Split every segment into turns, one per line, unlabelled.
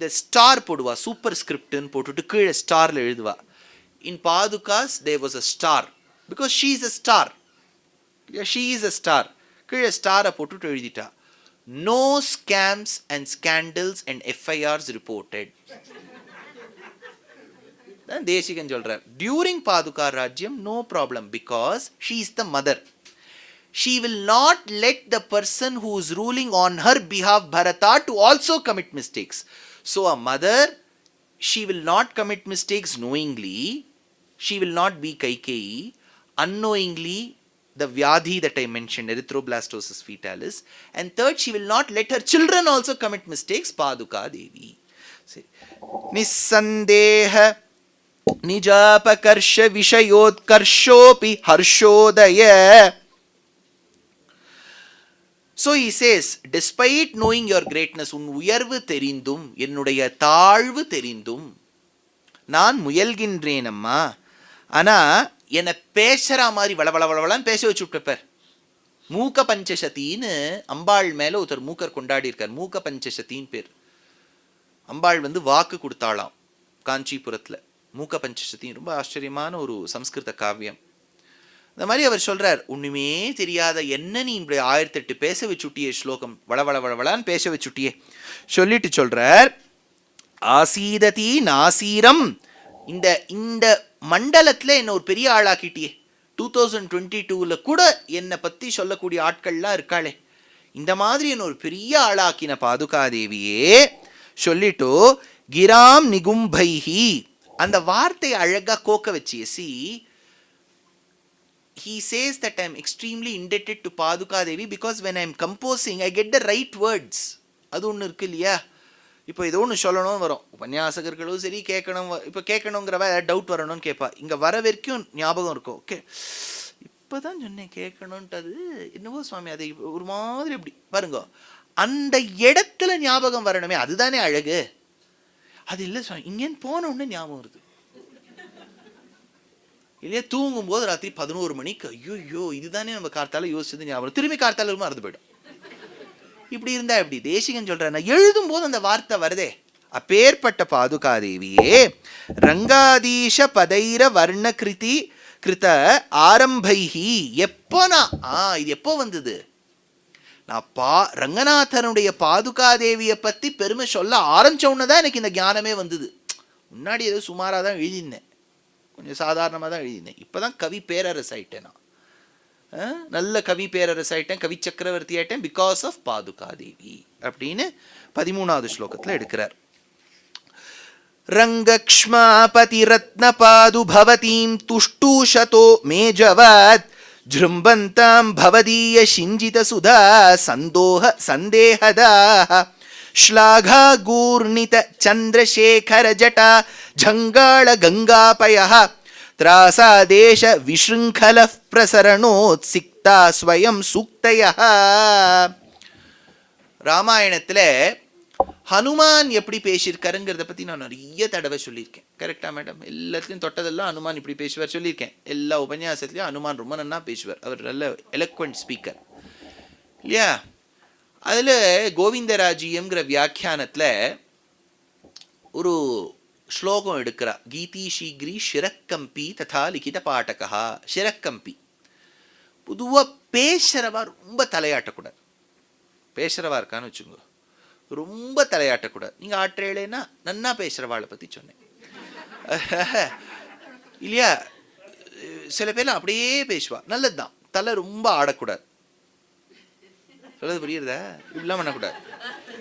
இந்த ஸ்டார் போடுவா சூப்பர் ஸ்கிரிப்ட்னு போட்டுட்டு கீழே ஸ்டாரில் எழுதுவா. In Padukas they was a star because she is a star she is a star கீழே ஸ்டாரை போட்டுட்டு எழுதிட்டா. No scams and scandals and FIRs reported தான் தேசிகன் சொல்கிறார் during Paduka rajyam no problem because she is the mother she will not let the person who is ruling on her behalf Bharata to also commit mistakes So a mother, she will not commit mistakes knowingly. She will not be kaikeyi Unknowingly, the Vyadhi that I mentioned, erythroblastosis fetalis. And third, she will not let her children also commit mistakes, Paduka Devi. निस्सन्देह nijapakarsha vishayotkarshopi harshodaya so he says despite knowing your greatness உன் உயர்வு தெரிந்தும் என்னுடைய தாழ்வு தெரிந்தும் நான் முயல்கின்றேன் அம்மா. ஆனால் என்னை பேசுகிற மாதிரி வள வள பேச வச்சு விட்டுப்பார் மூக்க பஞ்சசத்தின்னு அம்பாள் மேலே ஒருத்தர் மூக்கர் கொண்டாடி இருக்கார் மூக்க பஞ்சசத்தின்னு பேர். அம்பாள் வந்து வாக்கு கொடுத்தாளாம் காஞ்சிபுரத்தில். மூக்க பஞ்சசத்தின் ரொம்ப ஆச்சரியமான ஒரு சம்ஸ்கிருத காவியம். இந்த மாதிரி அவர் சொல்கிறார் ஒன்றுமே தெரியாத என்ன நீ இப்படி ஆயிரத்தெட்டு பேச வச்சுட்டியே ஸ்லோகம்? வள வள வளவளான்னு பேச வச்சுட்டியே. சொல்லிட்டு சொல்கிறார் ஆசீததி நாசீரம். இந்த இந்த மண்டலத்தில் என்ன ஒரு பெரிய ஆளாக்கிட்டியே. டூ தௌசண்ட் டுவெண்ட்டி டூவில் கூட என்னை பற்றி சொல்லக்கூடிய ஆட்கள்லாம் இருக்காளே. இந்த மாதிரி என்ன ஒரு பெரிய ஆளாக்கின பாதுகாதேவியே சொல்லிட்டு கிராம் நிகும்பைஹி. அந்த வார்த்தை அழகாக கோக்க வச்சு see he says that I'm extremely indebted to Paduka Devi because when I'm composing, I get the right words. அது ஒன்று இருக்கு இல்லையா? இப்போ ஏதோ ஒன்று சொல்லணும் வரும். உபன்யாசகர்களும் சரி கேட்கணும் இப்போ கேட்கணுங்கிறவ ஏதாவது டவுட் வரணும்னு கேட்பா. இங்கே வர வரைக்கும் ஞாபகம் இருக்கும். ஓகே இப்போ தான் சொன்னேன் கேட்கணுன்றது என்னவோ சுவாமி அதை ஒரு மாதிரி இப்படி பாருங்க. அந்த இடத்துல ஞாபகம் வரணுமே அதுதானே அழகு. அது இல்லை சுவாமி இங்கேன்னு போன உடனே ஞாபகம் வருது. இல்லையா? தூங்கும்போது ராத்திரி பதினோரு மணிக்கு ஐயோ இதுதானே நம்ம கார்த்தால யோசிச்சது ஞாபகம் திரும்பி கார்த்தால மறந்து போயிடும். இப்படி இருந்தா எப்படி? தேசிகன் சொல்றேன் எழுதும் போது அந்த வார்த்தை வருதே. அப்பேற்பட்ட பாதுகாதேவியே ரங்காதீஷ பதைர வர்ண கிருதி கிருத ஆரம்பைஹி எப்போ நான் ஆ இது எப்போ வந்தது? நான் பா ரங்கநாதனுடைய பாதுகாதேவியை பற்றி பெருமை சொல்ல ஆரம்பிச்ச உடனே தான் எனக்கு இந்த ஞானமே வந்தது. முன்னாடி ஏதோ சுமாராக தான் எழுதியிருந்தேன். கொஞ்சம் சாதாரணமாக தான் எழுதினேன். இப்போ தான் கவி பேரரசு ஆயிட்டேன் நான். நல்ல கவி பேரரசு ஆயிட்டேன் கவி சக்கரவர்த்தி ஆயிட்டேன் பிகாஸ் ஆஃப் பாதுகாதேவி அப்படின்னு பதிமூணாவது ஸ்லோகத்தில் எடுக்கிறார். रङ्गक्ष्मापतिरत्नपादुभवतीं तुष्टूशतो मेजवात् சிஞ்சித சுதா सन्दोह सन्देहदाः श्लाघागूर्णित चन्द्रशेखरजटा झङ्गाळगङ्गापयः त्रासादेश विशृङ्खलः பிரசரணோத்சிக்தா ஸ்வயம் சுக்தையா. ராமாயணத்தில் ஹனுமான் எப்படி பேசியிருக்காருங்கிறத பற்றி நான் நிறைய தடவை சொல்லியிருக்கேன். கரெக்டாக மேடம் எல்லாத்துலேயும் தொட்டதெல்லாம் ஹனுமான் இப்படி பேசுவார் சொல்லியிருக்கேன். எல்லா உபன்யாசத்துலேயும் ஹனுமான் ரொம்ப நன்னா பேசுவார். அவர் நல்ல எலக்வெண்ட் ஸ்பீக்கர் இல்லையா? அதில் கோவிந்தராஜியம்ங்கிற வியாக்கியானத்தில் ஒரு ஸ்லோகம் எடுக்கிறா. கீதி ஷீக்ரி ஷிரக்கம்பி ததா லிகித பாட்டகா ஷிரக்கம்பி. பொதுவாக பேசுகிறவா ரொம்ப தலையாட்டக்கூடாது. பேசுகிறவா இருக்கான்னு வச்சுக்கோங்க ரொம்ப தலையாட்டக்கூடாது. நீங்கள் ஆட்டுறேலேன்னா நன்னா பேசுகிறவாளை பற்றி சொன்னேன். இல்லையா? சில பேர்லாம் அப்படியே பேசுவா. நல்லது தான் தலை ரொம்ப ஆடக்கூடாது. சொல்லுறது புரியுறதா? இப்படிலாம் பண்ணக்கூடாது.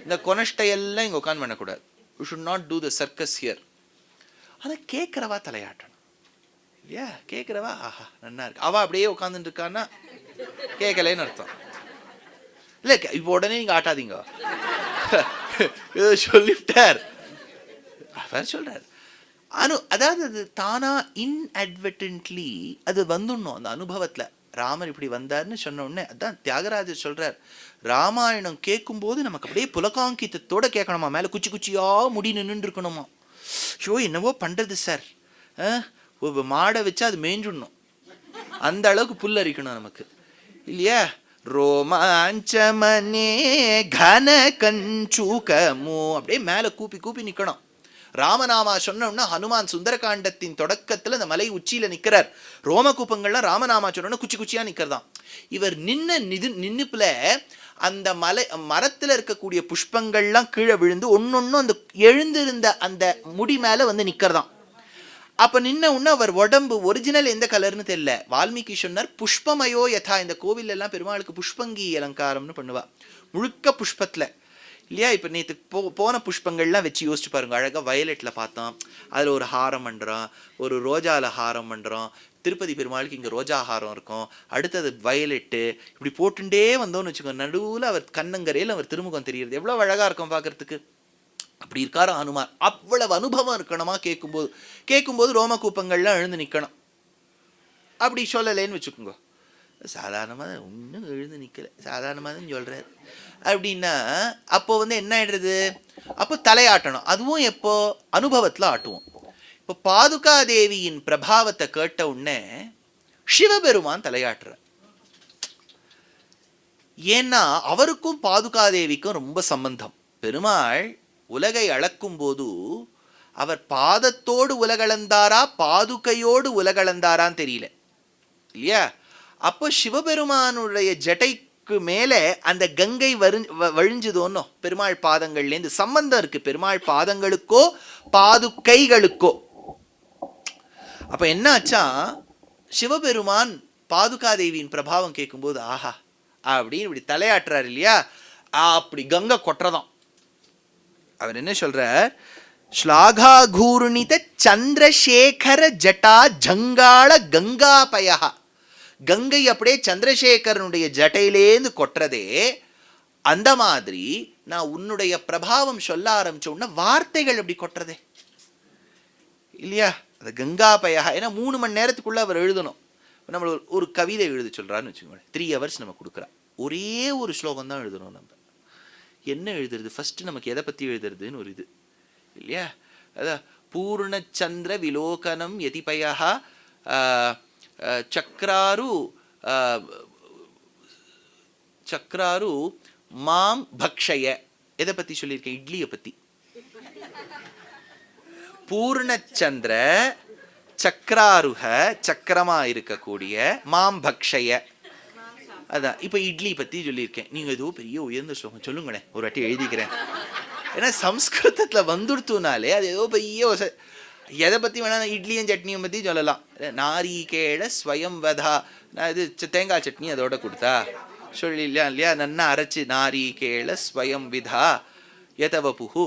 இந்த கொனஷ்டையெல்லாம் இங்கே உட்காந்து பண்ணக்கூடாது. You should not do the circus here ஆனால் கேட்குறவா தலையாட்டணும். இல்லையா? கேட்குறவா ஆஹா நன்னா இருக்கு. அவள் அப்படியே உட்காந்துட்டு இருக்கான்னா கேட்கலேன்னு அர்த்தம். இல்லை இப்போ உடனே நீங்கள் ஆட்டாதீங்க. சொல்லிவிட்டார். அவர் சொல்றார். அனு அதாவது அது தானாக இன்அட்வர்டன்ட்லி அது வந்துடணும் அந்த அனுபவத்தில். ராமர் இப்படி வந்தார்னு சொன்ன உடனே அதான் தியாகராஜர் சொல்றார் ராமாயணம் கேட்கும்போது நமக்கு அப்படியே புலகாங்கித்தத்தோட கேட்கணுமா? மேலே குச்சி குச்சியா முடி நின்றுருக்கணுமா இருக்கணுமா ஐயோ என்னவோ பண்ணுறது சார். மாடை வச்சு அது மேய்ஞ்சுடணும். அந்த அளவுக்கு புல் அரிக்கணும் நமக்கு. இல்லையா? ரோமாஞ்சமனே கன கஞ்சூகமோ அப்படியே மேலே கூப்பி கூப்பி நிற்கணும் ராமநாமா சொன்னோம்னா ஹனுமான் சுந்தரகாண்டத்தின் தொடக்கத்தில் அந்த மலை உச்சியில் நிற்கிறார் ரோமகூப்பங்கள்லாம் ராமநாமா சொன்னோம்னா குச்சி குச்சியாக நிற்கிறதாம் இவர் நின்ன நிது நின்றுப்பில் அந்த மலை மரத்தில் இருக்கக்கூடிய புஷ்பங்கள்லாம் கீழே விழுந்து ஒன்னொன்னும் அந்த எழுந்திருந்த அந்த முடி மேலே வந்து நிற்கிறதாம் அப்போ நின்ன உடனே அவர் உடம்பு ஒரிஜினல் எந்த கலர்னு தெரியல. வால்மீகி சொன்னார் புஷ்பமயோ யதா. இந்த கோவிலெல்லாம் பெருமாளுக்கு புஷ்பங்கி அலங்காரம்னு பண்ணுவா. முழுக்க புஷ்பத்தில். இல்லையா? இப்போ நேற்று போ போன புஷ்பங்கள்லாம் வச்சு யோசிச்சு பாருங்க. அழகாக வயலட்டில் பார்த்தோம். அதில் ஒரு ஹாரம் பண்ணுறோம் ஒரு ரோஜாவில் ஹாரம் பண்ணுறோம் திருப்பதி பெருமாளுக்கு இங்கே ரோஜா ஹாரம் இருக்கும். அடுத்தது வயலெட்டு. இப்படி போட்டுட்டே வந்தோம்னு வச்சுக்கோங்க நடுவில் அவர் கண்ணங்கரையில் அவர் திருமுகம் தெரிகிறது எவ்வளோ அழகாக இருக்கும் பார்க்குறதுக்கு. அப்படி இருக்காரு அனுமார். அவ்வளவு அனுபவம் இருக்கணுமா கேட்கும்போது கேட்கும்போது ரோமகூப்பங்கள்லாம் எழுந்து நிற்கணும் அப்படி சொல்லலைன்னு வச்சுக்கோங்க. சாதாரணமாக ஒன்றும் எழுந்து நிற்கலை சாதாரணமாக தான் சொல்கிறார் அப்படின்னா அப்போ வந்து என்ன ஆயிடுறது? அப்போ தலையாட்டணும். அதுவும் எப்போ? அனுபவத்தில் ஆட்டுவோம். இப்போ பாதுகா தேவியின் பிரபாவத்தை கேட்ட உடனே சிவபெருமான் தலையாட்டுறார். ஏன்னா அவருக்கும் பாதுகாதேவிக்கும் ரொம்ப சம்பந்தம். பெருமாள் உலகை அளக்கும் போது அவர் பாதத்தோடு உலகளந்தாரா பாதுகையோடு உலகளந்தாரான்னு தெரியல. இல்லையா? அப்போ சிவபெருமானுடைய ஜடைக்கு மேலே அந்த கங்கை வரு வ- வழிஞ்சுதோன்னோ? பெருமாள் பாதங்கள்லேருந்து சம்பந்தம் இருக்கு. பெருமாள் பாதங்களுக்கோ பாதுகைகளுக்கோ. அப்ப என்னாச்சா சிவபெருமான் பாதுகாதேவியின் பிரபாவம் கேட்கும்போது ஆஹா அப்படின்னு இப்படி தலையாட்டுறாரு இல்லையா? அப்படி கங்கை கொட்டுறதாம். அவர் என்ன சொல்றார்? ஸ்லாகாகூர்ணித சந்திரசேகர ஜட்டா ஜங்காள கங்காபயா கங்கை அப்படியே சந்திரசேகரனுடைய ஜட்டையிலேந்து கொட்டுறதே அந்த மாதிரி நான் உன்னுடைய பிரபாவம் சொல்ல ஆரம்பிச்ச உடனே வார்த்தைகள் அப்படி கொட்டுறதே? இல்லையா? அது கங்காபயா ஏன்னா மூணு மணி நேரத்துக்குள்ள அவர் எழுதணும். இப்ப நம்ம ஒரு- கவிதை எழுத சொல்கிறான்னு வச்சுக்கோங்க த்ரீ ஹவர்ஸ் நம்ம கொடுக்குறா. ஒரே ஒரு ஸ்லோகம் தான் எழுதணும் நம்ம. என்ன எழுதுறது? ஃபஸ்ட்டு நமக்கு எதை பற்றி எழுதுறதுன்னு ஒரு இது. இல்லையா? அதான் பூர்ணச்சந்திர விலோகனம் எதிபயா. சக்ராரு சக்ராரு மாம் பக்ஷய எதை பத்தி சொல்லியிருக்கேன் இட்லியை பத்தி பூர்ணச்சந்திர சக்ராருக சக்கரமா இருக்கக்கூடிய மாம் பக்ஷய அதான் இப்போ இட்லி பத்தி சொல்லியிருக்கேன் நீங்க ஏதோ பெரிய உயர்ந்த ஸ்லோகம் சொல்லுங்களேன் ஒரு வாட்டி எழுதிக்கிறேன் ஏன்னா சம்ஸ்கிருதத்துல வந்துடுத்துனாலே அது ஏதோ பெரிய எதை பற்றி வேணாலும் இட்லியும் சட்னியும் பற்றி சொல்லலாம். நாரிகேட ஸ்வயம் வதா. நான் இது தேங்காய் சட்னி அதோட கொடுத்தா. சொல்லலையா இல்லையா நன்னா அரைச்சு நாரிகேள ஸ்வயம் விதா. எதவ புகு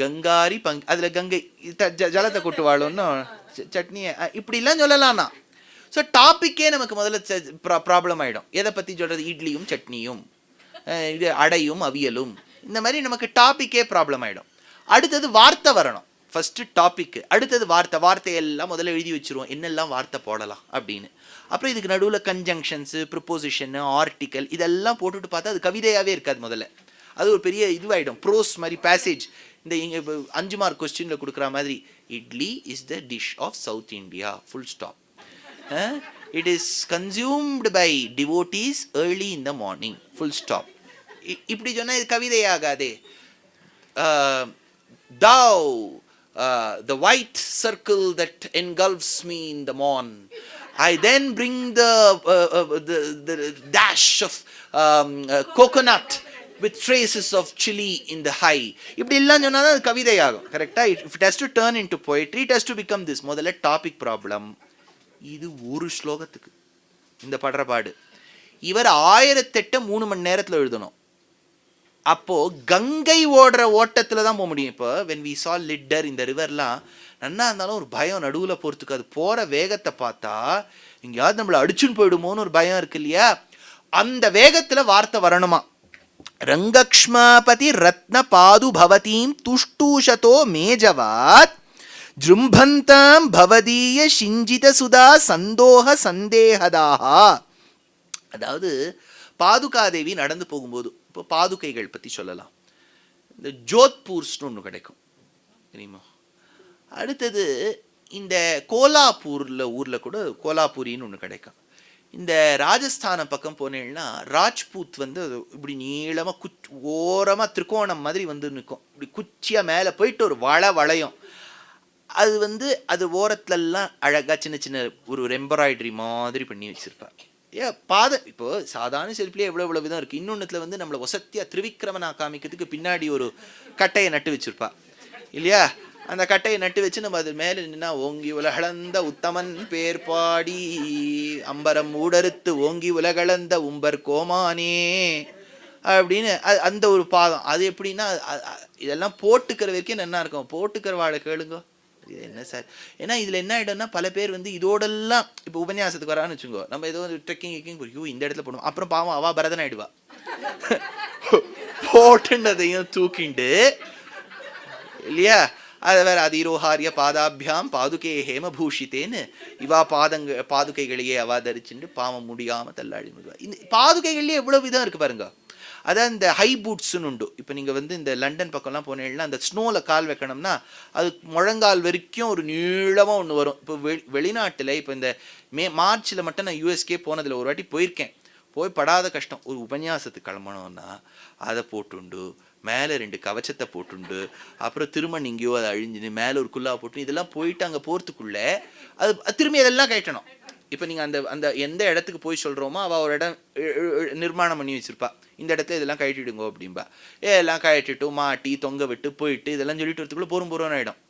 கங்காரி பங் அதில் கங்கை த- ஜ- ஜலத்தை கொட்டு வாழும்னு சட்னியை இப்படிலாம் சொல்லலாம்னா ஸோ டாப்பிக்கே நமக்கு முதல்ல ப்ராப்ளம் ஆகிடும் எதை பற்றி சொல்கிறது இட்லியும் சட்னியும். இது அடையும் அவியலும். இந்த மாதிரி நமக்கு டாப்பிக்கே ப்ராப்ளம் ஆகிடும் அடுத்தது வார்த்தை வரணும். ஃபஸ்ட்டு டாபிக் அடுத்தது வார்த்தை வார்த்தையெல்லாம் முதல்ல எழுதி வச்சிருவோம். என்னெல்லாம் வார்த்தை போடலாம் அப்படின்னு. அப்புறம் இதுக்கு நடுவில் கன்ஜங்ஷன்ஸு ப்ரிப்போசிஷனு ஆர்டிக்கல் இதெல்லாம் போட்டுட்டு பார்த்தா அது கவிதையாகவே இருக்காது முதல்ல. அது ஒரு பெரிய இதுவாகிடும் ப்ரோஸ் மாதிரி பேசேஜ் இந்த இங்கே இப்போ அஞ்சு மார்க் கொஸ்டினில் கொடுக்குற மாதிரி idli is the dish of South India full stop it is consumed by devotees early in the morning full stop இப்படி சொன்னால் இது கவிதையாகாதே. தாவ் uh, the white circle that engulfs me in the morn. I then bring the, uh, uh, the, the dash of um, uh, coconut with traces of chili in the high. இப்படி எல்லாம் சொன்னால் தான் அது கவிதையாகும் கரெக்டாக if it has to turn into poetry it has to become this முதல்ல topic problem இது ஒரு ஸ்லோகத்துக்கு இந்த படுற பாடு இவர் ஆயிரத்தெட்டு மூணு மணி நேரத்தில் எழுதணும் அப்போது கங்கை ஓடுற ஓட்டத்தில் தான் போக முடியும். இப்போ வென் வி சா லிட்டர் இந்த ரிவர்லாம் நன்னா இருந்தாலும் ஒரு பயம் நடுவில் போகிறதுக்கு அது போகிற வேகத்தை பார்த்தா எங்கேயாவது நம்மளை அடிச்சுன்னு போயிடுமோன்னு ஒரு பயம் இருக்கு இல்லையா? அந்த வேகத்தில் வார்த்தை வரணுமா? ரங்கக்ஷ்மாபதி ரத்ன பாது பவதீம் துஷ்டூஷதோ மேஜவாத் ஜృంభந்தாம் பவதீய சிஞ்சித சுதா சந்தோக சந்தேகதாஹா அதாவது பாதுகாதேவி நடந்து போகும்போது இப்போ பாதுகைகள் பற்றி சொல்லலாம். இந்த ஜோத்பூர்ஸ்னு ஒன்று கிடைக்கும். தெரியுமா? அடுத்தது இந்த கோலாப்பூரில் ஊரில் கூட கோலாபூரின்னு ஒன்று கிடைக்கும். இந்த ராஜஸ்தான பக்கம் போனேன்னா ராஜ்பூத் வந்து அது இப்படி நீளமாக குச் ஓரமாக திருக்கோணம் மாதிரி வந்து நிற்கும் இப்படி குச்சியாக மேலே போயிட்டு ஒரு வள வளையம். அது வந்து அது ஓரத்துலலாம் அழகாக சின்ன சின்ன ஒரு எம்ப்ராய்டரி மாதிரி பண்ணி வச்சுருப்பா ஏ பாத இப்போ சாதாரண செருப்புலேயே எவ்வளோ எவ்வளோ விதம் இருக்குது இன்னொன்றுத்தில் வந்து நம்மளை ஒசத்தியாக திருவிக்கிரமனா காமிக்கிறதுக்கு பின்னாடி ஒரு கட்டையை நட்டு வச்சுருப்பா. இல்லையா? அந்த கட்டையை நட்டு வச்சு நம்ம அது மேலே நின்னா ஓங்கி உலகளந்த உத்தமன் பேர் பாடி அம்பரம் ஊடறுத்து ஓங்கி உலகளந்த உம்பர் கோமானே அப்படின்னு அது அந்த ஒரு பாதம். அது எப்படின்னா இதெல்லாம் போட்டுக்கிற வரைக்கும் நல்லா இருக்கும். போட்டுக்கிற வாழை கேளுங்க. இது என்ன சார்? ஏன்னா இதில் என்ன ஆகிடும்னா பல பேர் வந்து இதோடெல்லாம் இப்போ உபன்யாசத்துக்கு வரான்னு வச்சுக்கோ நம்ம ஏதோ ஒரு ட்ரெக்கிங் கிக்கிங் ஐயோ இந்த இடத்துல போடணும். அப்புறம் பாவம் அவா பரதன் ஆயிடுவா. போட்டுன்றதையும் தூக்கிண்டு இல்லையா? அது வேற அதிரோஹாரிய பாதாபியாம் பாதுகே ஹேமபூஷித்தேன்னு இவா பாதங்க பாதுகைகளையே அவா தரிச்சுட்டு பாவம் முடியாம தள்ளாடி முடிவா இந்த பாதுகைகள்லயே எவ்வளவு விதம் இருக்கு பாருங்க. அதான் இந்த ஹை பூட்ஸ்னு உண்டு. இப்போ நீங்கள் வந்து இந்த லண்டன் பக்கம்லாம் போனீங்கன்னா அந்த ஸ்னோவில் கால் வைக்கணும்னா அது முழங்கால் வரைக்கும் ஒரு நீளமாக ஒன்று வரும். இப்போ வெ வெளிநாட்டில் இப்போ இந்த மே மார்ச்சில் மட்டும் நான் யூஎஸ்கே போனதில் ஒரு வாட்டி போயிருக்கேன். போய் படாத கஷ்டம். ஒரு உபன்யாசத்துக்கு கிளம்பணும்னா அதை போட்டுண்டு மேலே ரெண்டு கவச்சத்தை போட்டுண்டு அப்புறம் திரும்ப எங்கேயோ அதை அழிஞ்சுன்னு மேலே ஒரு குல்லா போட்டு இதெல்லாம் போயிட்டு அங்கே போகிறதுக்குள்ளே அது அது திரும்பி அதெல்லாம் கட்டணும் இப்போ நீங்கள் அந்த அந்த எந்த இடத்துக்கு போய் சொல்கிறோமோ அவள் ஒரு இடம் நிர்மாணம் பண்ணி வச்சுருப்பா. இந்த இடத்துல இதெல்லாம் கழட்டிடுங்கோ அப்படிம்பா. ஏ எல்லாம் கழட்டிட்டு மாட்டி தொங்க விட்டு போயிட்டு இதெல்லாம் சொல்லிட்டு வரத்துக்குள்ளே போரும் போகிறோன்னு ஆகிடும்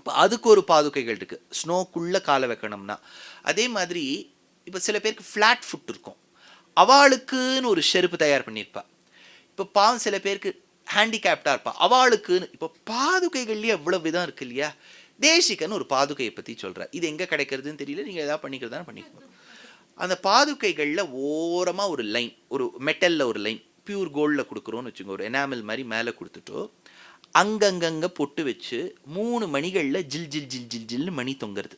இப்போ அதுக்கு ஒரு பாதுகைகள் இருக்குது ஸ்னோக்குள்ளே காலை வைக்கணும்னா. அதே மாதிரி இப்போ சில பேருக்கு ஃப்ளாட் ஃபுட் இருக்கும். அவளுக்குன்னு ஒரு செருப்பு தயார் பண்ணியிருப்பா. இப்போ பாவம் சில பேருக்கு ஹேண்டிகேப்டாக இருப்பா. அவளுக்குன்னு இப்போ பாதுகைகள்லேயே எவ்வளோ விதம் இருக்கு இல்லையா? தேசிகன்னு ஒரு பாதுகையை பற்றி சொல்கிறார் இது எங்கே கிடைக்கிறதுன்னு தெரியல. நீங்கள் எதாவது பண்ணிக்கிறதா பண்ணிக்கணும் அந்த பாதுகைகளில் ஓரமாக ஒரு லைன் ஒரு மெட்டலில் ஒரு லைன் பியூர் கோல்டில் கொடுக்குறோன்னு வச்சுக்கோங்க. ஒரு எனாமல் மாதிரி மேலே கொடுத்துட்டோ அங்கங்கங்கே பொட்டு வச்சு மூணு மணிகளில் ஜில் ஜில் ஜில் ஜில் ஜில்னு மணி தொங்குறது.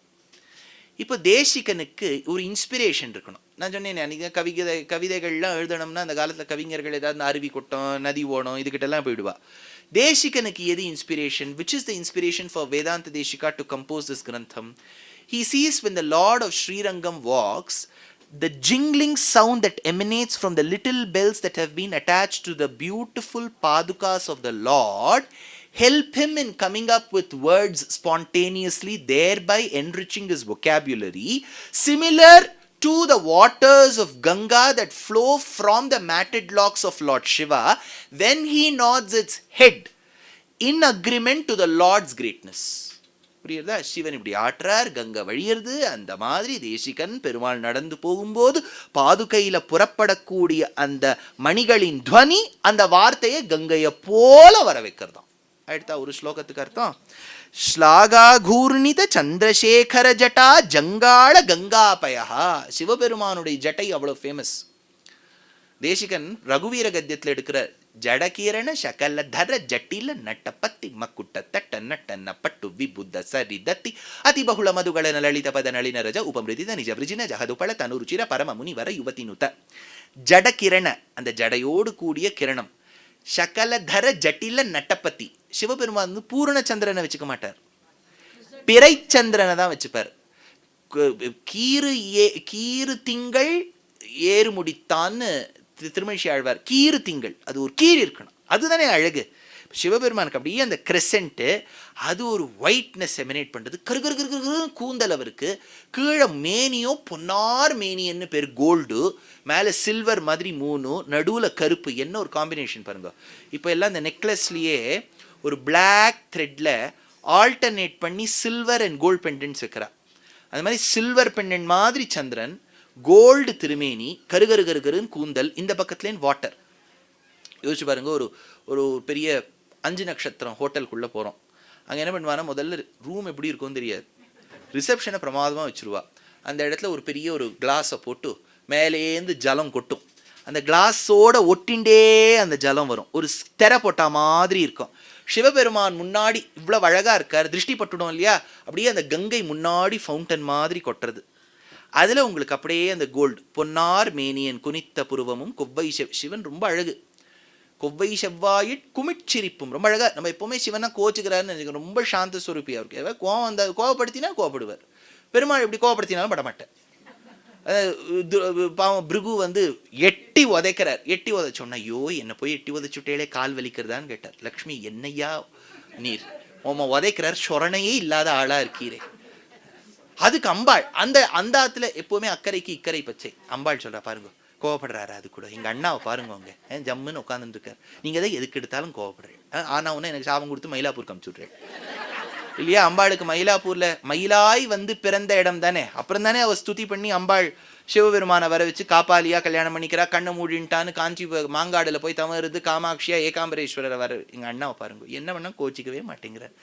இப்போ தேசிகனுக்கு ஒரு இன்ஸ்பிரேஷன் இருக்கணும். நான் சொன்னேன் அன்றைக்கி கவிதை கவிதைகள்லாம் எழுதணும்னா அந்த காலத்தில் கவிஞர்கள் ஏதாவது அருவி கொட்டம் நதி ஓடம் இதுக்கிட்டலாம் போயிடுவா. Deshikanaki the inspiration, which is the inspiration for Vedanta Deshika to compose this Grantham. He sees when the Lord of Sri Rangam walks, the jingling sound that emanates from the little bells that have been attached to the beautiful padukas of the Lord help him in coming up with words spontaneously, thereby enriching his vocabulary. Similar to the waters of Ganga that flow from the matted locks of Lord Shiva then he nods its head in agreement to the Lord's greatness. புரியுறதா சிவன் இப்படி ஆற்றார் கங்கை வழியிறது அந்த மாதிரி தேசிகன் பெருமாள் நடந்து போகும்போது பாதுகையில் புறப்படக்கூடிய அந்த மணிகளின் துவனி அந்த வார்த்தையை கங்கையை போல வர வைக்கிறதாம் அடுத்தா ஒரு ஸ்லோகத்துக்கு அர்த்தம் ஸ்லாகாகூர்ணித சந்திரசேகர ஜட்டா ஜங்காள கங்காபயா சிவபெருமானுடைய ஜட்டை அவ்வளோ ஃபேமஸ் தேசிகன் ரகுவீர கத்தியத்தில் எடுக்கிற ஜடகீரண ಶಕಲ ಧರ ಜಟಿಲ ನಟಪತಿ ಮಕ್ಕುಟ್ಟ ತಟ್ಟ ನಟ್ಟನ್ನ ಪಟ್ಟು ವಿಬುದ್ಧ ಸರಿ ದತ್ತಿ ಅತಿ ಬಹುಳ ಮಧುಗಳ ಲಲಿತ ಪದ ನಳಿನ ರಜ ಉಪಮೃದಿತ ನಿಜ ವಿಜಿನ ஜகதுபல தனுருச்சிர பரம முனிவர யுவதினுத ஜடகிரண அந்த ஜடையோடு கூடிய கிரணம் சகலதர ஜட்டில நட்டப்பத்தி. சிவபெருமான் வந்து பூரணச்சந்திரனை வச்சுக்க மாட்டார். பிறைச்சந்திரனை தான் வச்சுப்பார் கீறு ஏ கீறு திங்கள் ஏறு முடித்தான்னு தி- ஆழ்வார். கீறு திங்கள். அது ஒரு கீறு இருக்கணும். அதுதானே அழகு. சிவபெருமானுக்கு அப்படியே அந்த கிரெசண்ட்டு அது ஒரு ஒயிட்னஸ் எமினேட் பண்ணுறது கரு கரு கரு கரு கூந்தல் அவருக்கு கீழே மேனியோ பொன்னார் மேனியன்னு பேர் கோல்டு மேலே சில்வர் மாதிரி மூணு நடுவில் கருப்பு என்ன ஒரு காம்பினேஷன் பாருங்க. இப்போ எல்லாம் இந்த நெக்லஸ்லேயே ஒரு பிளாக் த்ரெட்டில் ஆல்டர்னேட் பண்ணி சில்வர் அண்ட் கோல்ட் பெண்டன்ஸ் வைக்கிறா. அது மாதிரி சில்வர் பெண்டன் மாதிரி சந்திரன் கோல்டு திருமேனி கருகரு கரு கரு கருன்னு கூந்தல் இந்த பக்கத்துலேயும் வாட்டர் யோசிச்சு பாருங்க ஒரு ஒரு பெரிய அஞ்சு நட்சத்திரம் ஹோட்டலுக்குள்ளே போகிறோம் அங்கே என்ன பண்ணுவானா முதல்ல ரூம் எப்படி இருக்கும்னு தெரியாது. ரிசப்ஷனை பிரமாதமாக வச்சுருவா. அந்த இடத்துல ஒரு பெரிய ஒரு கிளாஸை போட்டு மேலேந்து ஜலம் கொட்டும். அந்த கிளாஸோட ஒட்டிண்டே அந்த ஜலம் வரும். ஒரு ஸ்- திரை போட்ட மாதிரி இருக்கும். சிவபெருமான் முன்னாடி இவ்வளோ அழகாக இருக்கார் திருஷ்டி பட்டுடும் இல்லையா? அப்படியே அந்த கங்கை முன்னாடி ஃபவுண்டன் மாதிரி கொட்டுறது. அதில் உங்களுக்கு அப்படியே அந்த கோல்டு பொன்னார் மேனியன் குனித்த புருவமும் கொவ்வை சிவன் ரொம்ப அழகு. கொவ்வை செவ்வாயிட் குமிட்சிரிப்பும். ரொம்ப அழகா நம்ம எப்பவுமே சிவனா கோச்சுக்கிறாருன்னு நினைக்கிறோம். ரொம்ப சாந்த சுரூப்பியாக அவருக்கு ஏதாவது கோவம் அந்த கோவப்படுத்தினா கோவப்படுவார். பெருமாள் எப்படி கோவப்படுத்தினாலும் படமாட்டார் பாவம் பிருகு வந்து எட்டி உதைக்கிறார். எட்டி உதைச்சோன்னா ஐயோ என்ன போய் எட்டி உதைச்சுட்டேலே கால் வலிக்கிறதான்னு கேட்டார். லக்ஷ்மி என்னையா நீர்? ஓமா உதைக்கிறார் சொரணையே இல்லாத ஆளா இருக்கீரே. அதுக்கு அம்பாள் அந்த அந்த ஆத்துல எப்பவுமே அக்கறைக்கு இக்கறை பச்சை. அம்பாள் சொல்கிறா பாருங்க. கோவப்படுறாரு அது கூட. எங்கள் அண்ணாவை பாருங்க அவங்க ஏன் ஜம்முன்னு உட்காந்துட்டு இருக்காரு. நீங்கள் தான் எதுக்கு எடுத்தாலும் கோவப்படுறேன். ஆனால் ஒன்று எனக்கு சாபம் கொடுத்து மயிலாப்பூர் கமிச்சுட்றேன் இல்லையா? அம்பாளுக்கு மயிலாப்பூரில் மயிலாய் வந்து பிறந்த இடம் தானே. அப்புறம் தானே அவள் ஸ்துதி பண்ணி அம்பாள் சிவபெருமானை வர வச்சு காப்பாலியா கல்யாணம் பண்ணிக்கிறா. கண்ணை மூடின்ட்டான்னு காஞ்சி மாங்காடில் போய் தவறுது காமாட்சியா ஏகாம்பரேஸ்வரரை வர எங்கள் அண்ணாவை பாருங்க. என்ன பண்ணால் கோச்சிக்கவே மாட்டேங்கிறார்.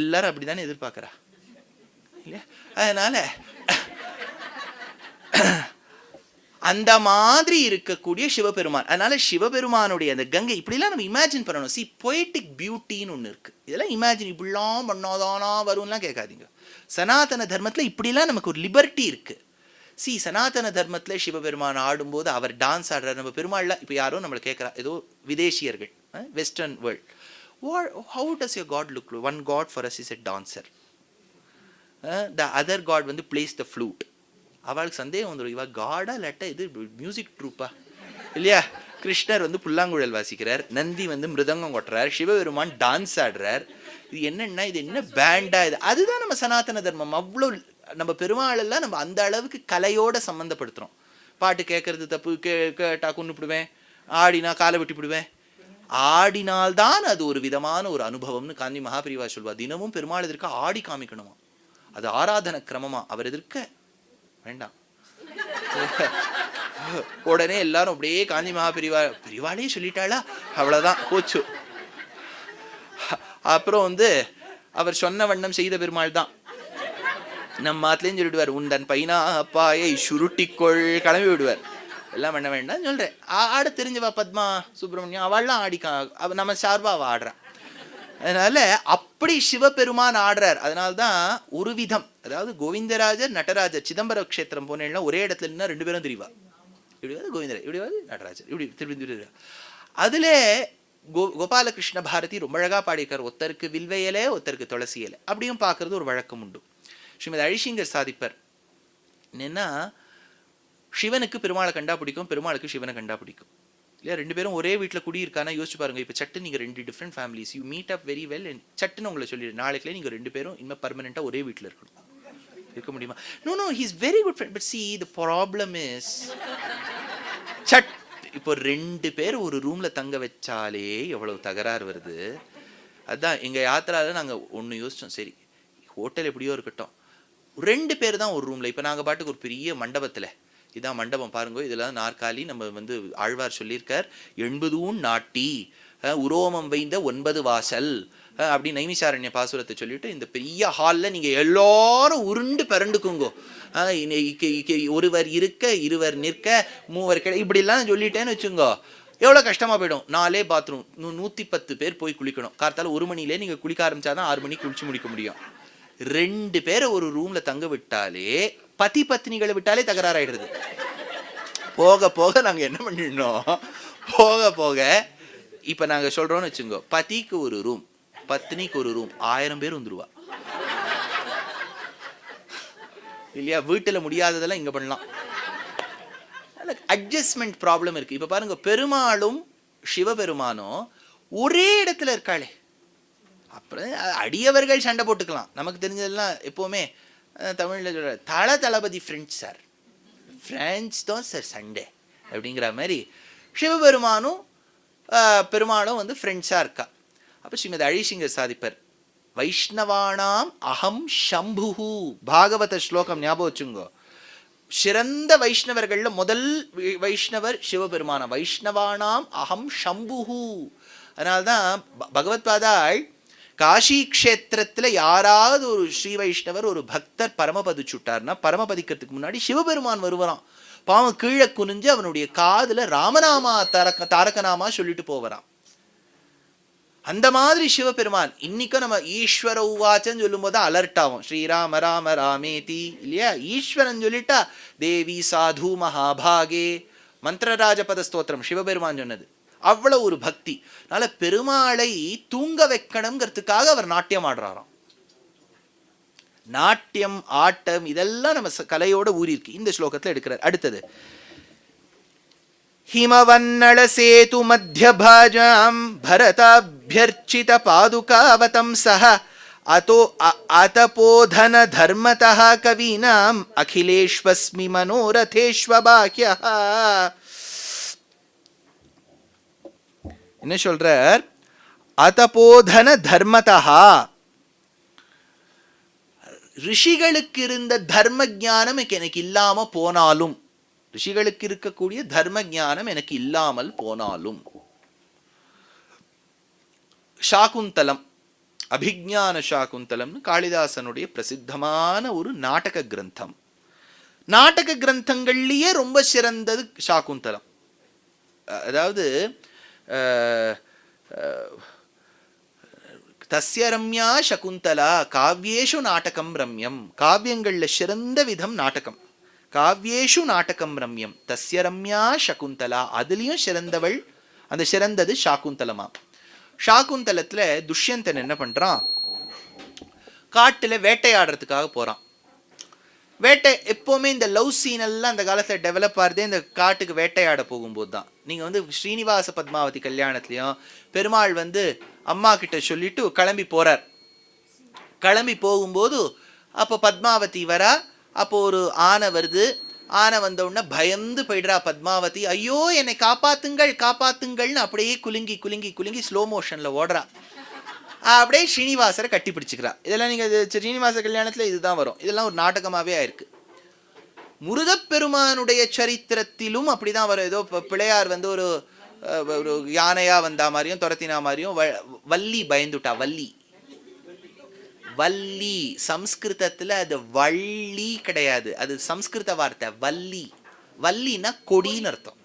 எல்லாரும் அப்படி தானே எதிர்பார்க்குறா. இல்லையா? அதனால் அந்த மாதிரி இருக்கக்கூடிய சிவபெருமான். அதனால சிவபெருமானுடைய அந்த கங்கை இப்படிலாம் நம்ம இமேஜின் பண்ணணும். சி பொய்டிக் பியூட்டின்னு ஒன்று இருக்குது இதெல்லாம் இமேஜின் இப்படிலாம் பண்ணாதானா வரும்லாம் கேட்காதீங்க. சனாதன தர்மத்தில் இப்படிலாம் நமக்கு ஒரு லிபர்ட்டி இருக்குது சி சனாதன தர்மத்தில் சிவபெருமான் ஆடும்போது அவர் டான்ஸ் ஆடுறார். நம்ம பெருமாள்லாம் இப்போ யாரோ நம்மளை கேட்குறா ஏதோ விதேசியர்கள் western world what how does your god look one god for us is a dancer the other god வந்து பிளேஸ் த ஃப்ளூட் அவளுக்கு சந்தேகம் வந்துடும். இவள் காடா இல்லாட்ட இது மியூசிக் ட்ரூப்பா இல்லையா? கிருஷ்ணர் வந்து புல்லாங்குழல் வாசிக்கிறார். நந்தி வந்து மிருதங்கம் கொட்டுறார். சிவபெருமான் டான்ஸ் ஆடுறார். இது என்னென்னா இது என்ன பேண்டா இது? அதுதான் நம்ம சனாதன தர்மம். அவ்வளோ நம்ம பெருமாளெல்லாம் நம்ம அந்த அளவுக்கு கலையோட சம்மந்தப்படுத்துறோம் பாட்டு கேட்கறது தப்பு கே கேட்டா கொண்டுப்பிடுவேன் ஆடினா காலை வெட்டிப்பிடுவேன். ஆடினால்தான் அது ஒரு விதமான ஒரு அனுபவம்னு காந்தி மகாபிரிவா சொல்வா தினமும் பெருமாள் எதிர்க்க ஆடி காமிக்கணுமா? அது ஆராதன கிரமமா? அவர் எதிர்க்க வேண்டாம். உடனே எல்லாரும் அப்படியே காந்தி மகாபிரிவா பிரிவாளே சொல்லிட்டாளா? அவ்வளவுதான் போச்சு. அப்புறம் வந்து அவர் சொன்ன வண்ணம் செய்த பெருமாள் தான். நம்ம மாத்திலையும் சொல்லிடுவார் உந்தன் பைனா அப்பாயை சுருட்டிக்கொள் கிளம்பி விடுவார். எல்லாம் பண்ண வேண்டாம் சொல்றேன். ஆட தெரிஞ்சவா பத்மா சுப்பிரமணியம்? அவள்லாம் ஆடிக்கா அவ நம்ம சார்பா அவ ஆடுறான் அதனால அப்படி சிவபெருமான் ஆடுறார். அதனால்தான் ஒரு விதம் அதாவது கோவிந்தராஜர் நடராஜர் சிதம்பர கஷேத்திரம் போனேன்னா ஒரே இடத்துல நின்னா ரெண்டு பேரும் தெரியவா இப்படிவாது கோவிந்தராஜர் இப்படிவாது நடராஜர் இப்படி திருப்பி திருப்பி அதில் கோ கோபாலகிருஷ்ண பாரதி ரொம்ப அழகா பாடியிருக்கார். ஒருத்தருக்கு வில்வையலே ஒருத்தருக்கு துளசி இலை. அப்படியும் பார்க்கறது ஒரு வழக்கம் உண்டு. ஸ்ரீமதி அழிசிங்கர் சாதிப்பர். என்னன்னா சிவனுக்கு பெருமாளை கண்டா பிடிக்கும் பெருமாளுக்கு சிவனை கண்டா பிடிக்கும். இல்லையா? ரெண்டு பேரும் ஒரே வீட்டில் குடியிருக்கானா யோசிச்சு பாருங்க. இப்போ சட்டு நீங்கள் ரெண்டு different families you meet up very well சட்டுன்னு உங்களை சொல்லிடு. நாளைக்குள்ளே நீங்கள் ரெண்டு பேரும் இன்னும் பர்மனெண்ட்டாக ஒரே வீட்டில் இருக்கணும். இருக்க முடியுமா? No no he's very good friend but see the problem is such இப்போ ரெண்டு பேர் ஒரு ரூமில் தங்க வச்சாலே எவ்வளவு தகராறு வருது. அதுதான் எங்கள் யாத்திராவில் நாங்கள் ஒன்று யோசிச்சோம். சரி ஹோட்டல் எப்படியோ இருக்கட்டும். ரெண்டு பேர் தான் ஒரு ரூமில் இப்போ நாங்கள் பாட்டுக்கு ஒரு பெரிய மண்டபத்தில். இதான் மண்டபம் பாருங்க தான் நாற்காலி நம்ம வந்து ஆழ்வார் சொல்லியிருக்கார். எண்பதும் நாட்டி உரோமம் வைந்த ஒன்பது வாசல். அப்படி நைமிசாரண்ய பாசுரத்தை சொல்லிட்டு இந்த பெரிய ஹாலில் நீங்கள் எல்லாரும் உருண்டு பிறண்டுக்குங்கோ இனி- இக்க- ஒருவர் இருக்க இருவர் நிற்க மூவர் கிடை இப்படிலாம் சொல்லிட்டேன்னு வச்சுங்கோ. எவ்வளோ கஷ்டமாக போயிடும். நாலே பாத்ரூம் நூ நூற்றி பத்து பேர் போய் குளிக்கணும். கார்த்தால ஒரு மணிலே நீங்கள் குளிக்க ஆரம்பித்தா தான் ஆறு மணிக்கு குளிச்சு முடிக்க முடியும். ரெண்டு பேரை ஒரு ரூமில் தங்க விட்டாலே பதி பத்தினிகளை விட்டாலே தகராறாயிடுறது. போக போக நாங்கள் என்ன பண்ணிடணும்? போக போக இப்போ நாங்கள் சொல்கிறோன்னு வச்சுங்கோ. பதிக்கு ஒரு ரூம் பத்னிக்கு ஒரு ரூம் ஆயிரம் பேர் வந்துருவா. இல்லையா வீட்டில் முடியாததெல்லாம் இங்கே பண்ணலாம். அட்ஜஸ்ட்மெண்ட் ப்ராப்ளம் இருக்கு. இப்போ பாருங்க பெருமாளும் சிவபெருமானும் ஒரே இடத்துல இருக்காளே. அப்புறம் அடியவர்கள் சண்டை போட்டுக்கலாம். நமக்கு தெரிஞ்சதெல்லாம் எப்போவுமே தமிழில் தமிழ்ல Thala Thalapathy friends sir friends தான் சார் சண்டே அப்படிங்கிற மாதிரி சிவபெருமானும் பெருமாளும் வந்து ஃப்ரெண்ட்ஸாக இருக்கா. அப்போ ஸ்ரீமதி அழிசிங்கர் சாதிப்பர் வைஷ்ணவானாம் அகம் சம்புஹு பாகவத ஸ்லோகம் ஞாபகம் வச்சுங்கோ. சிறந்த வைஷ்ணவர்கள்ல முதல் வைஷ்ணவர் சிவபெருமான வைஷ்ணவானாம் அகம் சம்புஹு அதனால்தான் ப- பகவத் காஷி கஷேத்திரத்தில் யாராவது ஒரு ஸ்ரீ வைஷ்ணவர் ஒரு பக்தர் பரமபதிச்சுட்டார்னா பரமபதிக்கிறதுக்கு முன்னாடி சிவபெருமான் வருவான் பாவம் கீழே குனிஞ்சு அவனுடைய காதுல ராமநாமா தாரக தாரகநாமா சொல்லிட்டு போவரான் அந்த மாதிரி சிவபெருமான் இன்னைக்கும் நம்ம ஈஸ்வர உவாச்சன்னு சொல்லும் சொல்லும்போது அலர்ட் ஆகும். ஸ்ரீராம ராம ராமேதி இல்லையா? ஈஸ்வரன் சொல்லிட்டா தேவி சாது மகாபாகே. மந்திரராஜபத ஸ்தோத்திரம் சிவபெருமான் சொன்னது. அவ்வளோ ஒரு பக்தி. அதனால பெருமாளை தூங்க வைக்கணுங்கிறதுக்காக அவர் நாட்டியம் ஆடுறாராம். நாட்டியம் ஆட்டம் இதெல்லாம் நம்ம கலையோட ஊறியிருக்கு. இந்த ஸ்லோகத்தில் எடுக்கிறார். அடுத்தது हिमवन्नळसेतु मध्यभाजां பரதா அபியர்ச்சித பாதுகாவதம்சः அத்தோ அத்தபோதன தர்மதः கவீனாம் அகிலேஷ்வஸ்மி மனோரதேஷ்வபாக்கியா என்ன சொல்றார்? அதபோதன தர்மதா ரிஷிகளுக்கு இருந்த தர்ம ஜானம் எனக்கு இல்லாம போனாலும் ரிஷிகளுக்கு இருக்கக்கூடிய தர்ம ஜானம் எனக்கு இல்லாமல் போனாலும் ஷாகுந்தலம் அபிஜான ஷாகுந்தலம்னு காளிதாசனுடைய பிரசித்தமான ஒரு நாடக கிரந்தம். நாடக கிரந்தங்கள்லேயே ரொம்ப சிறந்தது ஷாகுந்தலம் அதாவது தஸ்ய ரம்யா சகுந்தலா காவியேஷு நாடகம் ரம்யம். காவியங்களில் சிறந்த விதம் நாடகம். காவியேஷு நாடகம் ரம்யம். தஸ்ய ரம்யா சகுந்தலா அதுலேயும் சிறந்தவள் அந்த சிறந்தது சாகுந்தலமா ஷாகுந்தலத்தில் துஷ்யந்தன் என்ன பண்ணுறான் காட்டில் வேட்டையாடுறதுக்காக போகிறான் வேட்டை எப்போவுமே இந்த லவ் சீன் எல்லாம் அந்த காலத்தில் டெவலப் ஆகிறதே இந்த காட்டுக்கு வேட்டையாட போகும்போது தான் நீங்கள் வந்து ஸ்ரீனிவாச பத்மாவதி கல்யாணத்துலேயும் பெருமாள் வந்து அம்மா கிட்ட சொல்லிட்டு கிளம்பி போகிறார் கிளம்பி போகும்போது அப்போ பத்மாவதி வரா அப்போ ஒரு ஆனை வருது ஆனை வந்தவுடனே பயந்து போயிடுறா பத்மாவதி. ஐயோ என்னை காப்பாத்துங்கள் காப்பாத்துங்கள்னு அப்படியே குலுங்கி குலுங்கி குலுங்கி ஸ்லோ மோஷனில் ஓடுறா. அப்படியே ஸ்ரீனிவாசரை கட்டி பிடிச்சிக்கிறா. இதெல்லாம் நீங்கள் ஸ்ரீனிவாச கல்யாணத்தில் இதுதான் வரும். இதெல்லாம் ஒரு நாடகமாகவே ஆயிருக்கு. முருகப்பெருமானுடைய சரித்திரத்திலும் அப்படி தான் வரும். ஏதோ பிள்ளையார் வந்து ஒரு ஒரு யானையாக வந்தா மாதிரியும் துரத்தினா மாதிரியும் வ- வள்ளி பயந்துட்டா வள்ளி. வள்ளி சம்ஸ்கிருதத்துல அது வள்ளி கிடையாது. அது சம்ஸ்கிருத வார்த்தை வள்ளி. வள்ளினா கொடின்னு அர்த்தம்.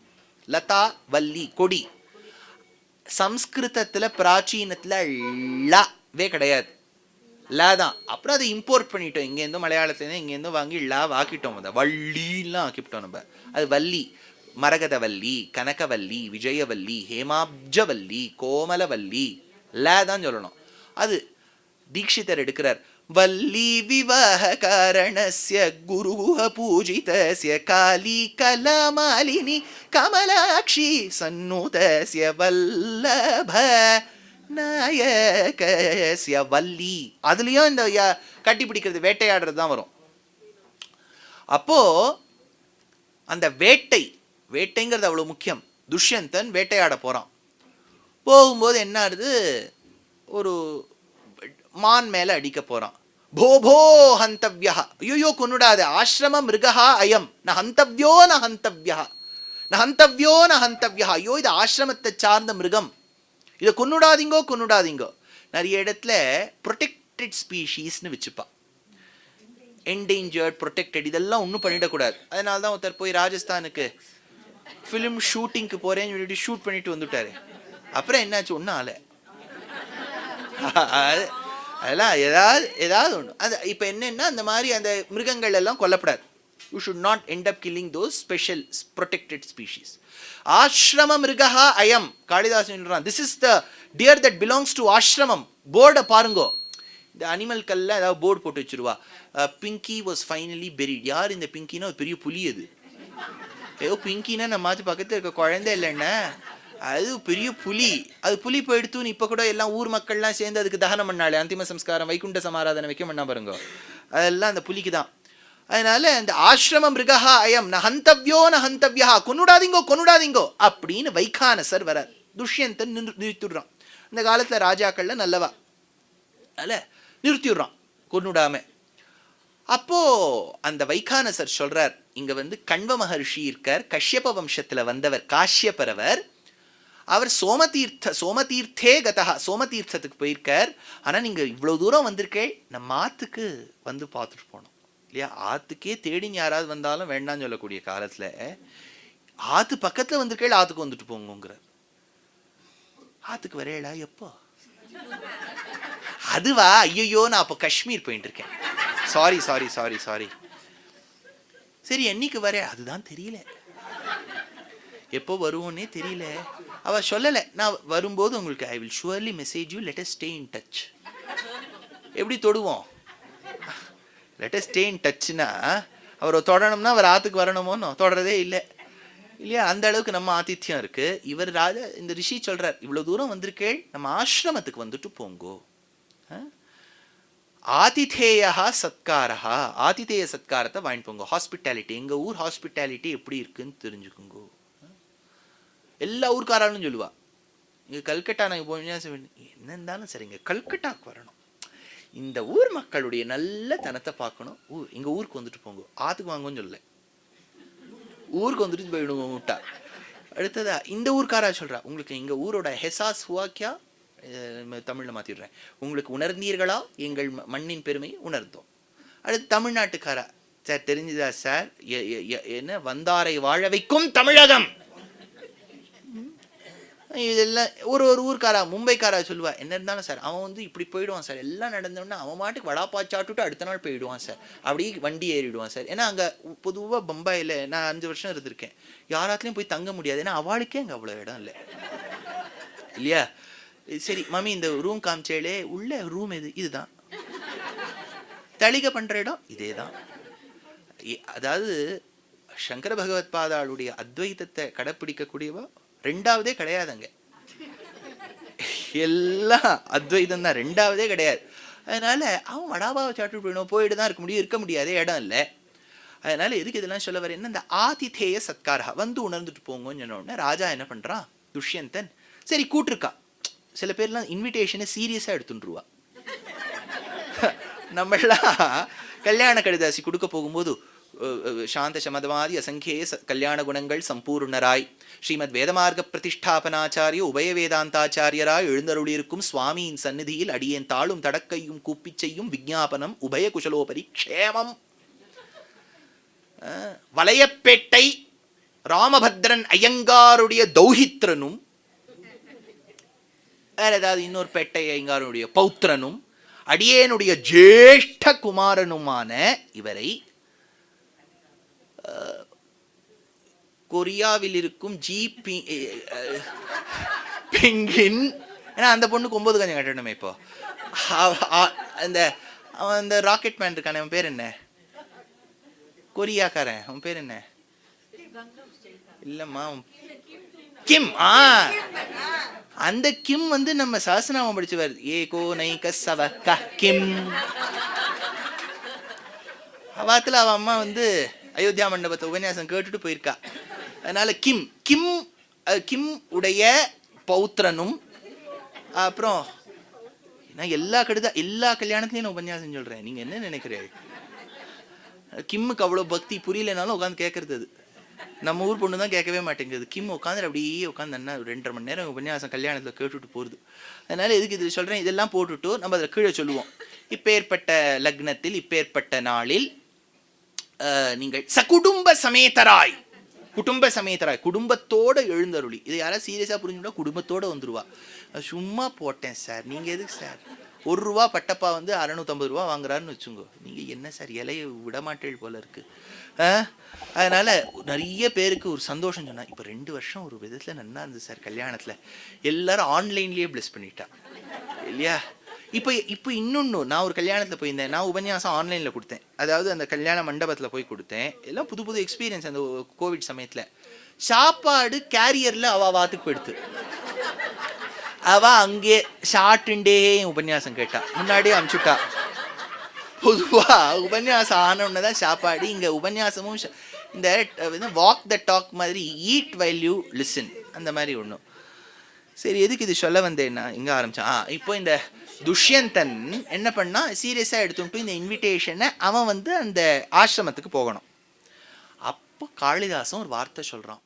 லதா வள்ளி கொடி. சம்ஸ்கிருதத்துல பிராச்சீனத்துல வே கிடையாது. ல தான். அப்புறம் அதை இம்போர்ட் பண்ணிட்டோம். இங்கேருந்து மலையாளத்துலேருந்து இங்கேருந்து வாங்கி லா ஆக்கிட்டோம் அதை வள்ளிலாம் ஆக்கிவிட்டோம் நம்ம. அது வள்ளி. மரகதவல்லி கனகவல்லி விஜயவல்லி ஹேமாப்ஜவல்லி கோமலவல்லி ல தான் சொல்லணும். அது தீட்சிதர் எடுக்கிறார். வல்லி விவாக காரணஸ்ய குருகுஹ பூஜிதஸ்ய காலி கலமாலினி கமலாட்சி சன்னுதஸ்ய வல்லப நாயகஸ்ய வல்லி. அதுலயும் இந்த கட்டி பிடிக்கிறது வேட்டையாடுறது தான் வரும். அப்போ அந்த வேட்டை வேட்டைங்கிறது அவ்வளவு முக்கியம். துஷ்யந்தன் வேட்டையாட போறான். போகும்போது என்ன ஆகுது? ஒரு மான் மேல அடிக்க போறான். போ போ ஹந்தவ்யா. ஐயோ கொண்டுடாது ஆசிரம மிருகா அயம். ந ஹந்தவ்யோ ந ஹந்தவ்யா. ந ஹந்தவ்யோ ந ஹந்தவ்யா. ஐயோ இது ஆசிரமத்தை சார்ந்த மிருகம். இதை கொன்னுடாதீங்கோ கொன்னுடாதீங்கோ. நிறைய இடத்துல ப்ரொடெக்டட் ஸ்பீஷீஸ்னு வச்சுப்பா என்டேஞ்சர்ட் ப்ரொடெக்டட் இதெல்லாம் ஒன்றும் பண்ணிடக்கூடாது. அதனால தான் ஒருத்தர் போய் ராஜஸ்தானுக்கு ஃபிலிம் ஷூட்டிங்க்கு போகிறேன்னு சொல்லிட்டு ஷூட் பண்ணிட்டு வந்துட்டாரு. அப்புறம் என்னாச்சு? ஒன்றும் ஆலை அதெல்லாம் ஏதாவது ஏதாவது ஒன்று அது இப்போ என்னென்னா அந்த மாதிரி அந்த மிருகங்கள் எல்லாம் கொல்லப்படாது. You should not end up killing those special protected species ஆசிரம மிருகா அயம் காளிதாசன் சொல்றான். This is the deer that belongs to ஆசிரமம். போர்டை பாருங்கோ. இந்த அனிமல்கல்ல ஏதாவது போர்டு போட்டு வச்சிருவா. பிங்கி வாஸ் ஃபைனலி பெரிட் யார் இந்த பிங்கினா ஒரு பெரிய புலி அது. ஏதோ பிங்கினா நம்ம மாற்றி பக்கத்தில் இருக்க குழந்தை இல்லைன்னா அது பெரிய புலி. அது புலி போயிடுத்துன்னு இப்போ கூட எல்லாம் ஊர் மக்கள்லாம் சேர்ந்து அதுக்கு தகனம் பண்ணாலே. அந்திம சம்ஸ்காரம் வைகுண்ட சமாராதனை வைக்க பண்ணா பாருங்க. அதெல்லாம் அந்த புலிக்கு தான். அதனால அந்த ஆசிரம மிருகா அயம் ந ஹந்தவ்யோ ந ஹந்தவ்யா கொன்னுடாதீங்கோ கொன்னுடாதீங்கோ அப்படின்னு வைகானசர் வரார். துஷ்யந்தன் நின்று நிறுத்திடுறான். இந்த காலத்தில் ராஜாக்கள்ல நல்லவா? அல்ல நிறுத்திடுறான். கொன்னுடாம. அப்போ அந்த வைகானசர் சொல்றார் இங்க வந்து கண்வ மகர்ஷி இருக்கார் கஷ்யப வம்சத்துல வந்தவர் காஷ்யபரவர் அவர் சோமதீர்த்த சோமதீர்த்தே கதா சோமதீர்த்தத்துக்கு போயிருக்கார். ஆனால் நீங்கள் இவ்வளோ தூரம் வந்திருக்கே நம்ம ஆற்றுக்கு வந்து பார்த்துட்டு போனோம் இல்லையா? ஆற்றுக்கே தேடின்னு யாராவது வந்தாலும் வேண்டாம்னு சொல்லக்கூடிய காலத்தில் ஆற்று பக்கத்தில் வந்திருக்கே ஆற்றுக்கு வந்துட்டு போங்கிறார் ஆற்றுக்கு வரையலா? எப்போ? அதுவா? ஐயோ நான் அப்போ காஷ்மீர் போயிட்டு இருக்கேன் சாரி சாரி சாரி சாரி சரி என்னைக்கு வர? அதுதான் தெரியல. எப்போ வருவோன்னே தெரியல. அவ சொல்லலை. நான் வரும்போது உங்களுக்கு I will surely message you let stay in touch எப்படி தொடுவோம்? லெட் ஸ்டே இன் டச்னா அவரை தொடணும்னா அவர் ஆத்துக்கு வரணுமோன்னு தொடரதே இல்லை. இல்லையா? அந்த அளவுக்கு நம்ம ஆதித்யம் இருக்கு. இவர் ராஜா இந்த ரிஷி சொல்றார் இவ்வளவு தூரம் வந்திருக்கேள். நம்ம ஆசிரமத்துக்கு வந்துட்டு போங்கோ. ஆதிதேயா சத்காரா ஆதிதேய சத்காரத்தை வாங்கிட்டு போங்க. ஹாஸ்பிட்டாலிட்டி எங்கள் ஊர் ஹாஸ்பிட்டாலிட்டி எப்படி இருக்குன்னு தெரிஞ்சுக்குங்கோ. எல்லா ஊர்க்காராலும் சொல்லுவா. இங்க கல்கட்டா நாங்கள் போனீங்கன்னா என்ன இருந்தாலும் சரிங்க கல்கட்டாக்கு வரணும். இந்த ஊர் மக்களுடைய நல்ல தனத்தை பார்க்கணும். ஊ எங்க ஊருக்கு வந்துட்டு போங்க. ஆத்துக்கு வாங்கன்னு சொல்லல. ஊருக்கு வந்துட்டு போயிடுங்க விட்டா அடுத்ததா இந்த ஊர்க்காரா சொல்றா உங்களுக்கு எங்க ஊரோட ஹெசாஸ் ஹுவாக்கியா தமிழில் மாற்றிடுறேன் உங்களுக்கு உணர்ந்தீர்களா? எங்கள் ம- மண்ணின் பெருமையை உணர்ந்தோம். அடுத்து தமிழ்நாட்டுக்காரா சார் தெரிஞ்சுதா சார்? எ- எ- என்ன? வந்தாரை வாழ வைக்கும் தமிழகம்! இதெல்லாம் ஒரு ஒரு ஊர்க்காரா மும்பைக்காரா சொல்லுவா என்ன இருந்தாலும் சார் அவன் வந்து இப்படி போயிடுவான் சார். எல்லாம் நடந்தோடனே அவன் மாட்டுக்கு வடாப்பா சாப்பிட்டுட்டு அடுத்த நாள் போயிடுவான் சார். அப்படியே வண்டி ஏறிடுவான் சார். ஏன்னா அங்கே பொதுவாக பம்பாயில் நான் அஞ்சு வருஷம் இருந்திருக்கேன். யாராத்துலேயும் போய் தங்க முடியாது. ஏன்னா அவளுக்கே அங்கே அவ்வளோ இடம் இல்லை. இல்லையா? சரி மம்மி இந்த ரூம் காமிச்சேலே உள்ள ரூம் எது? இதுதான். தளிக பண்ணுற இடம் இதே தான் அதாவது சங்கர பகவத் பாதாளுடைய அத்வைதத்தை கடைப்பிடிக்கக்கூடியவா? ரெண்டாவதே கிடையாதுங்க. எல்லாம் அத்வைதம் தான் ரெண்டாவதே கிடையாது. அதனால அவன் வடாபாவை சாப்பிட்டு போயிடும் போயிட்டு தான் இருக்க முடியும் இருக்க முடியாதே இடம் இல்லை. அதனால எதுக்கு இதெல்லாம் சொல்ல வரேன்னா இந்த ஆதிதேய சத்காரா வந்து உணர்ந்துட்டு போங்கன்னு சொன்ன உடனே ராஜா என்ன பண்ணுறான் துஷ்யந்தன் சரி கூட்டிருக்கான். சில பேர்லாம் இன்விடேஷனை சீரியஸாக எடுத்துட்டுருவா. நம்மளாம் கல்யாண கடிதாசி கொடுக்க போகும்போது சாந்த சமதமாதி அசங்கே ச- கல்யாண குணங்கள் சம்பூர்ணராய் ஸ்ரீமத் வேதமார்க்க பிரதிஷ்டாபனாச்சாரிய உபய வேதாந்தாச்சாரியராய் எழுந்தருளியிருக்கும் சுவாமியின் சந்நிதியில் அடியேன் தாளும் தடக்கையும் கூப்பிச் செய்யும் விஞ்ஞாபனம் உபய குஷலோபரி க்ஷேமம் வலையப்பேட்டை ராமபத்ரன் ஐயங்காருடைய தௌஹித்ரனும் வேற ஏதாவது இன்னொரு பெட்டை ஐயங்காருடைய பௌத்திரனும் அடியேனுடைய ஜேஷ்ட குமாரனுமான இவரை கொரியாவில் இருக்கும் ஜி பி பிங்கின். ஏன்னா அந்த பொண்ணுக்கு ஒம்பது கொஞ்சம் கட்டணுமே இப்போ. அந்த அவன் அந்த ராக்கெட் மேன் இருக்கானே அவன் பேர் என்ன? கொரியாக்காரன் அவன் பேர் என்ன? இல்லம்மா கிம் ஆ. அந்த கிம் வந்து நம்ம சாசனாமம் படிச்சவர் கோ நைக கசவ க கிம். அவாத்துல அவ அம்மா வந்து அயோத்தியா மண்டபத்தை உபன்யாசம் கேட்டுட்டு போயிருக்கா. அதனால கிம் கிம் கிம் உடைய பௌத்திரனும் அப்புறம் நான் எல்லா கடுதா எல்லா கல்யாணத்துலையும் நான் உபன்யாசம் சொல்றேன். நீங்க என்ன நினைக்கிறீங்க? கிம்முக்கு அவ்வளோ பக்தி புரியலனாலும் உட்காந்து கேட்கறது அது. நம்ம ஊர் பொண்ணு தான் கேட்கவே மாட்டேங்குது. கிம் உட்காந்து அப்படியே உட்காந்து என்ன ரெண்டரை மணி நேரம் உபன்யாசம் கல்யாணத்தில் கேட்டுட்டு போகுது. அதனால எதுக்கு இது சொல்கிறேன் இதெல்லாம் போட்டுட்டு நம்ம அதில் கீழே சொல்லுவோம். இப்பேற்பட்ட லக்னத்தில் இப்பேற்பட்ட நாளில் நீங்கள் சகுடும்ப சமேதராய். குடும்ப சமேதராய். குடும்பத்தோடு எழுந்தருளி. இது யாராவது சீரியஸாக புரிஞ்சுட்டா குடும்பத்தோடு வந்துடுவா சும்மா போட்டேன் சார் நீங்கள் எதுக்கு சார் ஒரு ரூபா பட்டப்பா வந்து அறநூற்றம்பது ரூபா வாங்குறாருன்னு வச்சுங்கோ நீங்கள் என்ன சார் இலையை விடமாட்டேள் போல இருக்குது ஆ? நிறைய பேருக்கு ஒரு சந்தோஷம் சொன்னால் இப்போ ரெண்டு வருஷம் ஒரு விதத்தில் நன்னா இருந்தது சார் கல்யாணத்தில். எல்லாரும் ஆன்லைன்லேயே ப்ளஸ் பண்ணிட்டா. இல்லையா? இப்போ இப்போ இன்னொன்று நான் ஒரு கல்யாணத்தில் போயிருந்தேன். நான் உபன்யாசம் ஆன்லைனில் கொடுத்தேன். அதாவது அந்த கல்யாண மண்டபத்தில் போய் கொடுத்தேன். எல்லாம் புது புது எக்ஸ்பீரியன்ஸ் அந்த கோவிட் சமயத்தில். சாப்பாடு கேரியரில் அவள் வாத்துக்கு போயிடுத்து. அவள் அங்கே ஷார்ட்டுண்டே உபன்யாசம் கேட்டா. முன்னாடியே அமுச்சுட்டா. பொதுவாக உபன்யாசம் ஆனோன்னு தான் சாப்பாடு இங்கே உபன்யாசமும் இந்த வாக் த டாக் மாதிரி ஈட் வேல்யூ லிசன் அந்த மாதிரி ஒன்றும் சரி எதுக்கு இது சொல்ல வந்தேன்னா எங்கே ஆரம்பித்தேன் ஆ இப்போ இந்த துஷ்யந்தன் என்ன பண்ணா சீரியஸாக எடுத்துட்டு இந்த இன்விடேஷனை அவன் வந்து அந்த ஆசிரமத்துக்கு போகணும். அப்போ காளிதாசன் ஒரு வார்த்தை சொல்கிறான்